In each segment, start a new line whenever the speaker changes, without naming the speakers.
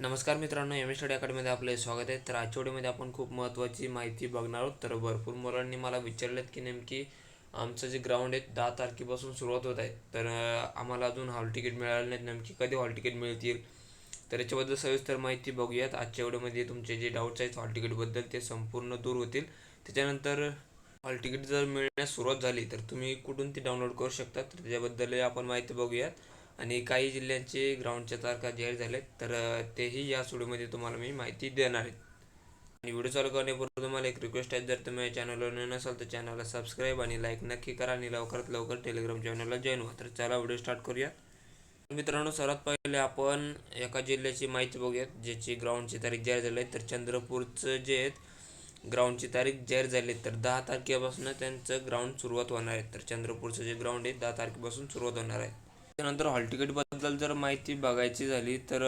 नमस्कार मित्रांनो M S study अकॅडमीमध्ये आपले स्वागत आहे. तर आठवड्यामध्ये आपण खूप महत्त्वाची माहिती बघणार आहोत. तर भरपूर मुलांनी मला विचारलेत की नेमकी आमचं जे ग्राउंड आहे दहा तारखेपासून सुरुवात होत आहे. तर आम्हाला अजून हॉल तिकीट मिळालं नाही नेमकी कधी हॉल तिकीट मिळतील? तर याच्याबद्दल सविस्तर माहिती बघूयात. आजच्या व्हिडिओमध्ये तुमचे जे डाऊट्स आहेत हॉल तिकीटबद्दल ते संपूर्ण दूर होतील. त्याच्यानंतर हॉल तिकीट जर मिळण्यास सुरुवात झाली तर तुम्ही कुठून ती डाउनलोड करू शकता? तर त्याच्याबद्दल आपण माहिती बघूयात. आणि काही जिल्ह्यांचे ग्राउंडच्या तारखा जाहीर झाल्यात तर तेही या स्टुडिओमध्ये तुम्हाला मी माहिती देणार आहे. आणि व्हिडिओ चालू करण्यापूर्वी तुम्हाला एक रिक्वेस्ट आहे जर तुम्ही या चॅनलवर नसाल तर चॅनलला सबस्क्राईब आणि लाईक नक्की करा आणि लवकरात लवकर टेलिग्राम चॅनलला जॉईन व्हा. तर चला व्हिडिओ स्टार्ट करूया. मित्रांनो सर्वात पहिले आपण एका जिल्ह्याची माहिती बघूयात ज्याची ग्राउंडची तारीख जाहीर झाली आहे. तर चंद्रपूरचं जे आहेत ग्राउंडची तारीख जाहीर झाली आहे. तर दहा तारखेपासून त्यांचं ग्राउंड सुरुवात होणार आहे. तर चंद्रपूरचं जे ग्राउंड आहे दहा तारखेपासून सुरुवात होणार आहे. त्यानंतर हॉल तिकीटबद्दल जर माहिती बघायची झाली तर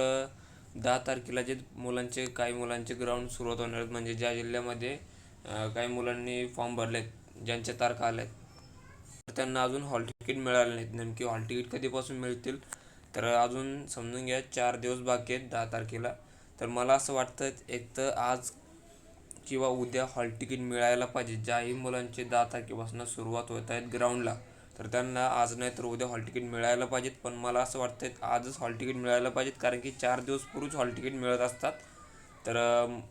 दहा तारखेला जे मुलांचे काही मुलांचे ग्राउंड सुरुवात होणार आहेत म्हणजे ज्या जिल्ह्यामध्ये काही मुलांनी फॉर्म भरलेत ज्यांच्या तारखा आल्या तर त्यांना अजून हॉल तिकीट मिळाले नाहीत. नेमकी हॉल तिकीट कधीपासून मिळतील? तर अजून समजून घ्या चार दिवस बाकी आहेत दहा तारखेला. तर मला असं वाटतं एक तर आज किंवा उद्या हॉल तिकीट मिळायला पाहिजे. ज्याही मुलांचे दहा तारखेपासून सुरुवात होत आहेत ग्राउंडला तर त्यांना आज नाही तर उद्या हॉल तिकीट मिळायला पाहिजेत. पण मला असं वाटतं आजच हॉल तिकीट मिळायला पाहिजेत कारण की चार दिवस पूर्वीच हॉल तिकीट मिळत असतात. तर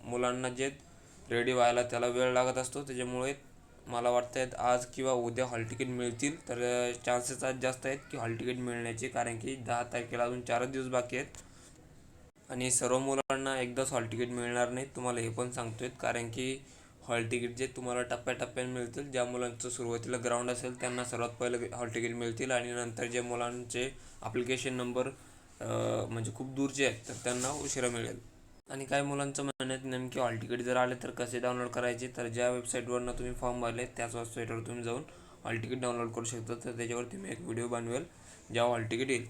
मुलांना जे रेडी व्हायला त्याला वेळ लागत असतो त्याच्यामुळे मला वाटतं आज किंवा उद्या हॉल तिकीट मिळतील. तर चान्सेस आज जास्त आहेत की हॉल तिकीट मिळण्याचे कारण की दहा तारखेला अजून चारच दिवस बाकी आहेत. आणि सर्व मुलांना एकदाच हॉल तिकीट मिळणार नाही तुम्हाला हे पण सांगतो आहेत कारण की हॉल तिकीट जे तुम्हाला टप्प्याटप्प्याने मिळतील ज्या मुलांचं सुरुवातीला ग्राउंड असेल त्यांना सर्वात पहिलं हॉल तिकीट मिळतील आणि नंतर जे मुलांचे ॲप्लिकेशन नंबर म्हणजे खूप दूरचे आहेत तर त्यांना उशिरा मिळेल. आणि काही मुलांचं म्हणणं आहे नेमके हॉल तिकीट जर आले तर कसे डाउनलोड करायचे तर ज्या वेबसाईटवरनं तुम्ही फॉर्म भरले त्याच वेबसाईटवर तुम्ही जाऊन हॉल तिकीट डाउनलोड करू शकता. तर त्याच्यावरती मी एक व्हिडिओ बनवेल ज्या हॉल तिकीट येईल.